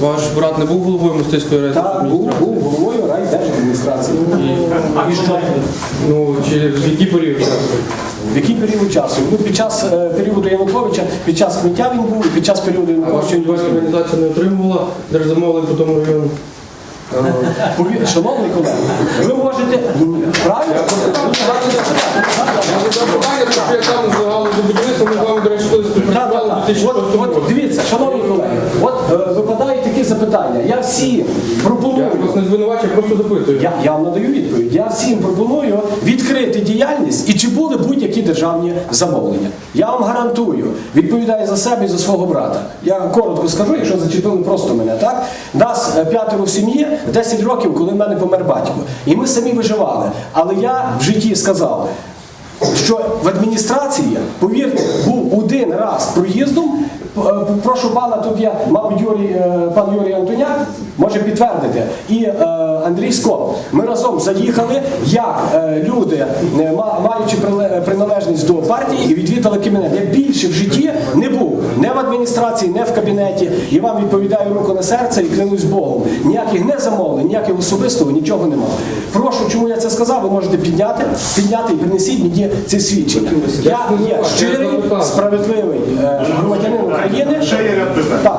Ваш брат не був головою мостицької Та був, був головою райдержадміністрації. І що? Ну, чи в який період часу? В який період часу? Ну, під час е, періоду Януковича, під час сміття він був, і під час періоду А ваша він був. організація не отримувала держзамовлень по тому району? Повір- Шановний колега, ви можете правильно? Я там з галузі ми з вами, до речі, коли Так, так, так. От, от дивіться, шановні колеги, от е, такі запитання. Я всім пропоную. Я вас не звинувачую, просто запитую. Я, я вам надаю відповідь. Я всім пропоную відкрити діяльність і чи були будь-які державні замовлення. Я вам гарантую, відповідаю за себе і за свого брата. Я коротко скажу, якщо зачепили просто мене, так? Нас е, п'ятеро в сім'ї 10 років, коли в мене помер батько. І ми самі виживали. Але я в житті сказав, що в адміністрації, повірте, був один раз Прошу пана, тут є, мабуть, Юрій, е, пан Юрій Антоняк може підтвердити. І е, Андрій Скоп. Ми разом заїхали, як е, люди, е, маючи приналежність до партії, і відвідали кабінет. Я більше в житті не був не в адміністрації, не в кабінеті. Я вам відповідаю руку на серце і клянусь Богом. Ніяких не замовлень, ніяких особистого, нічого немає. Прошу, чому я це сказав? Ви можете підняти, підняти і принесіть мені це свідчення. Я є щирий, справедливий е, громадянин України. Ще є ряд питань. Так.